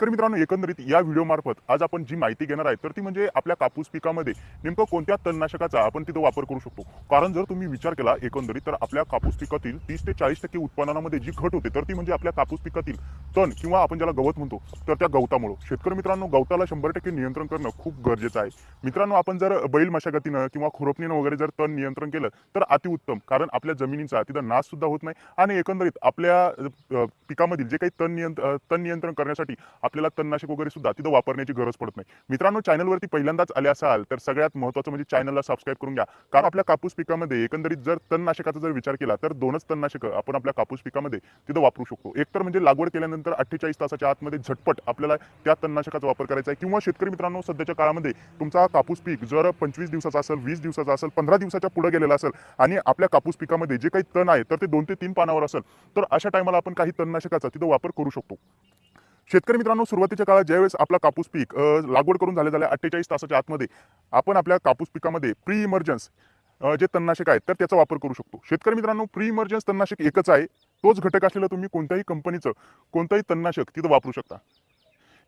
तर मित्रांनो एकंदरीत या व्हिडिओमार्फत आज आपण जी माहिती घेणार आहे तर ती म्हणजे आपल्या कापूस पिकामध्ये नेमकं कोणत्या तणनाशकाचा आपण तिथं वापर करू शकतो? कारण जर तुम्ही विचार केला एकंदरीत तर आपल्या कापूस पिकातील तीस ते चाळीस टक्के उत्पादनामध्ये जी घट होते तर ती म्हणजे आपल्या कापूस पिकातील तण किंवा आपण ज्याला गवत म्हणतो तर त्या गवतामुळं. शेतकरी मित्रांनो गवताला शंभर टक्के नियंत्रण करणं खूप गरजेचं आहे. मित्रांनो आपण जर बैल मशागतीनं किंवा खुरपणीनं वगैरे जर तण नियंत्रण केलं तर अतिउत्तम कारण आपल्या जमिनीचा तिथं नाश सुद्धा होत नाही आणि एकंदरीत आपल्या पिकामधील जे काही तण नियंत्र तण नियंत्रण करण्यासाठी आपल्याला तणनाशक वगैरे सुद्धा तिथं वापरण्याची गरज पडत नाही. मित्रांनो चॅनलवरती पहिल्यांदाच आले असाल तर सगळ्यात महत्त्वाचं म्हणजे चॅनलला सबस्क्राईब करून घ्या. कारण आपल्या कापूस पिकामध्ये एकंदरीत जर तणनाशकाचा जर विचार केला तर दोनच तणनाशकं आपण आपल्या कापूस पिकामध्ये तिथं वापरू शकतो. एक तर म्हणजे लागवड केल्यानंतर अठ्ठेचाळीस तासाच्या आतमध्ये झटपट आपल्याला त्या तणनाशकाचा वापर करायचा आहे. किंवा शेतकरी मित्रांनो सध्याच्या काळामध्ये तुमचा कापूस पीक जर पंचवीस दिवसाचा असेल वीस दिवसाचा असेल पंधरा दिवसाच्या पुढे गेलेला असेल आणि आपल्या कापूस पिकामध्ये जे काही तण आहे तर ते दोन ते तीन पानावर असेल तर अशा टायमाला आपण काही तणनाशकाचा तिथं वापर करू शकतो. शेतकरी मित्रांनो सुरुवातीच्या काळात ज्यावेळेस आपला कापूस पीक लागवड करून झाले झाल्या अठ्ठेचाळीस तासाच्या आतमध्ये आपण आपल्या कापूस पिकामध्ये प्री इमर्जन्स जे तणनाशक आहेत तर त्याचा वापर करू शकतो. शेतकरी मित्रांनो प्री इमर्जन्स तणनाशक एकच आहे. तोच घटक असलेलं तुम्ही कोणत्याही कंपनीचं कोणतंही तणनाशक तिथं वापरू शकता.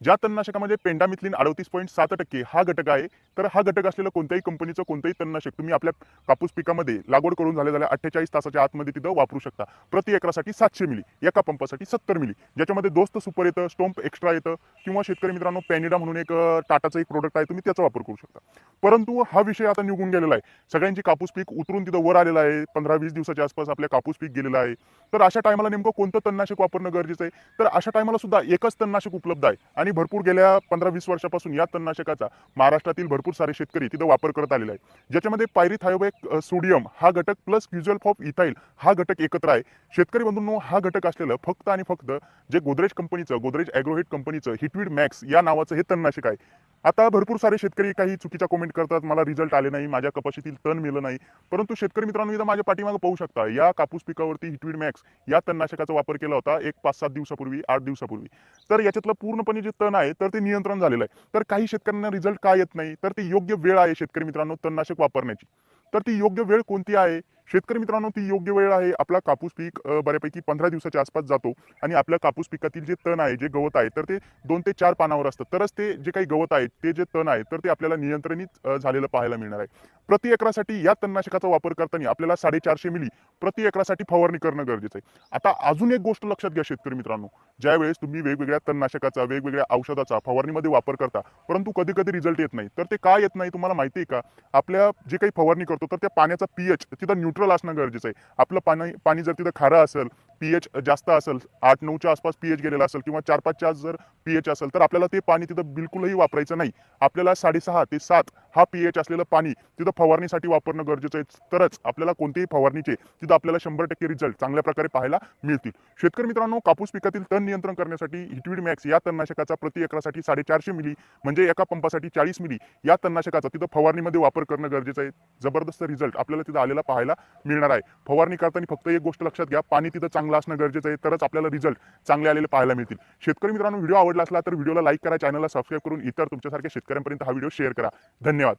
ज्या तणनाशकामध्ये पेंडामिथलिन अडतीस पॉईंट सात टक्के हा घटक आहे तर हा घटक असलेलं कोणत्याही कंपनीचं कोणतंही तणनाशक तुम्ही आपल्या कापूस पिकामध्ये लागवड करून झाल्या झाल्या अठ्ठेचाळीस तासाच्या आतमध्ये तिथं वापरू शकता. प्रति एकरासाठी सातशे मिली एका पंपासाठी सत्तर मिली. ज्याच्यामध्ये दोस्त सुपर येतं स्टोम्प एक्स्ट्रा येतं किंवा शेतकरी मित्रांनो पॅनिडा म्हणून एक टाटाचं एक प्रोडक्ट आहे तुम्ही त्याचा वापर करू शकता. परंतु हा विषय आता निघून गेलेला आहे. सगळ्यांची कापूस पीक उतरून तिथं वर आलेलं आहे पंधरा वीस दिवसाच्या आसपास आपल्या कापूस पीक गेलेलं आहे. तर अशा टायमाला नेमकं कोणतं तणनाशक वापरणं गरजेचं आहे? तर अशा टायमाला सुद्धा एकच तणनाशक उपलब्ध आहे. आणि भरपूर गेल्या पंधरा वीस वर्षापासून या तणनाशकाचा महाराष्ट्रातील भरपूर सारे शेतकरी तिथं वापर करत आलेला आहे ज्याच्यामध्ये पायरीथायोबेक सोडियम हा घटक प्लस क्युज्युअल फॉफ इथाईल हा घटक एकत्र आहे. शेतकरी बंधूंनो हा घटक असलेलं फक्त आणि फक्त जे गोदरेज कंपनीचं गोदरेज ॲग्रोहिट कंपनीचं हिटवीड मॅक्स या नावाचं हे तणनाशक आहे. आता भरपूर सारे शेतकरी काही चुकीच्या कमेंट करतात मला रिझल्ट आले नाही माझ्या कपाशीतील तण मिळलं नाही. परंतु शेतकरी मित्रांनो इथं माझ्या पाठीमागं पाहू शकता या कापूस पिकावरती हिटवीड मॅक्स या तणनाशकाचा वापर केला होता एक पाच सात दिवसापूर्वी आठ दिवसापूर्वी. तर याच्यातलं पूर्णपणे जे तण आहे तर ते नियंत्रण झालेलं आहे. तर काही शेतकऱ्यांना रिझल्ट का येत नाही? तर ती योग्य वेळ आहे शेतकरी मित्रांनो तणनाशक वापरण्याची. तर ती योग्य वेळ कोणती आहे? शेतकरी मित्रांनो ती योग्य वेळ आहे. आपला कापूस पीक बऱ्यापैकी पंधरा दिवसाच्या आसपास जातो आणि आपल्या कापूस पिकातील जे तण आहे जे गवत आहे तर ते दोन ते चार पानावर असतं. तरच ते जे काही गवत आहे ते जे तण आहे तर ते आपल्याला नियंत्रणित झालेलं पाहायला मिळणार आहे. प्रति एकरासाठी या तणनाशकाचा वापर करताना आपल्याला साडेचारशे मिली प्रति एकरासाठी फवारणी करणं गरजेचं आहे. आता अजून एक गोष्ट लक्षात घ्या शेतकरी मित्रांनो. ज्यावेळेस तुम्ही वेगवेगळ्या तणनाशकाचा वेगवेगळ्या औषधाचा फवारणीमध्ये वापर करता परंतु कधी कधी रिझल्ट येत नाही तर ते का येत नाही तुम्हाला माहिती आहे का? आपल्या जे काही फवारणी करतो तर त्या पाण्याचा पीएच तिथं न्यूट्रल असणं गरजेचं आहे. आपलं पाणी पाणी जर तिथं खारं असेल पीएच जास्त असेल आठ नऊच्या आसपास पीएच गेलेला असेल किंवा चार पाचच्या आस जर पीएच असेल तर आपल्याला ते पाणी तिथं बिलकुलही वापरायचं नाही. आपल्याला साडेसहा ते सात हा पीएच असलेलं पाणी तिथं फवारणीसाठी वापरणं गरजेचं आहे. तरच आपल्याला कोणतेही फवारणीचे तिथं आपल्याला शंभर टक्के रिझल्ट चांगल्या प्रकारे पाहायला मिळतील. शेतकरी मित्रांनो कापूस पिकातील तण नियंत्रण करण्यासाठी हिटवीड मॅक्स या तणनाशकाचा प्रति एकरासाठी साडेचारशे मिली म्हणजे एका पंपासाठी चाळीस मिली या तणनाशकाचा तिथं फवारणीमध्ये वापर करणं गरजेचं आहे. जबरदस्त रिझल्ट आपल्याला तिथं आलेला पाहायला मिळणार आहे. फवारणी करताना फक्त एक गोष्ट लक्षात घ्या पाणी तिथं चांगलं चांगला असणं गरजेचं आहे तरच आपल्याला रिझल्ट चांगले आलेले पाहायला मिळतील. शेतकरी मित्रांनो व्हिडिओ आवडला असला तर व्हिडिओला लाईक करा चॅनलला सबस्क्राईब करून इतर तुमच्यासारख्या शेतकऱ्यांपर्यंत हा व्हिडिओ शेअर करा. धन्यवाद.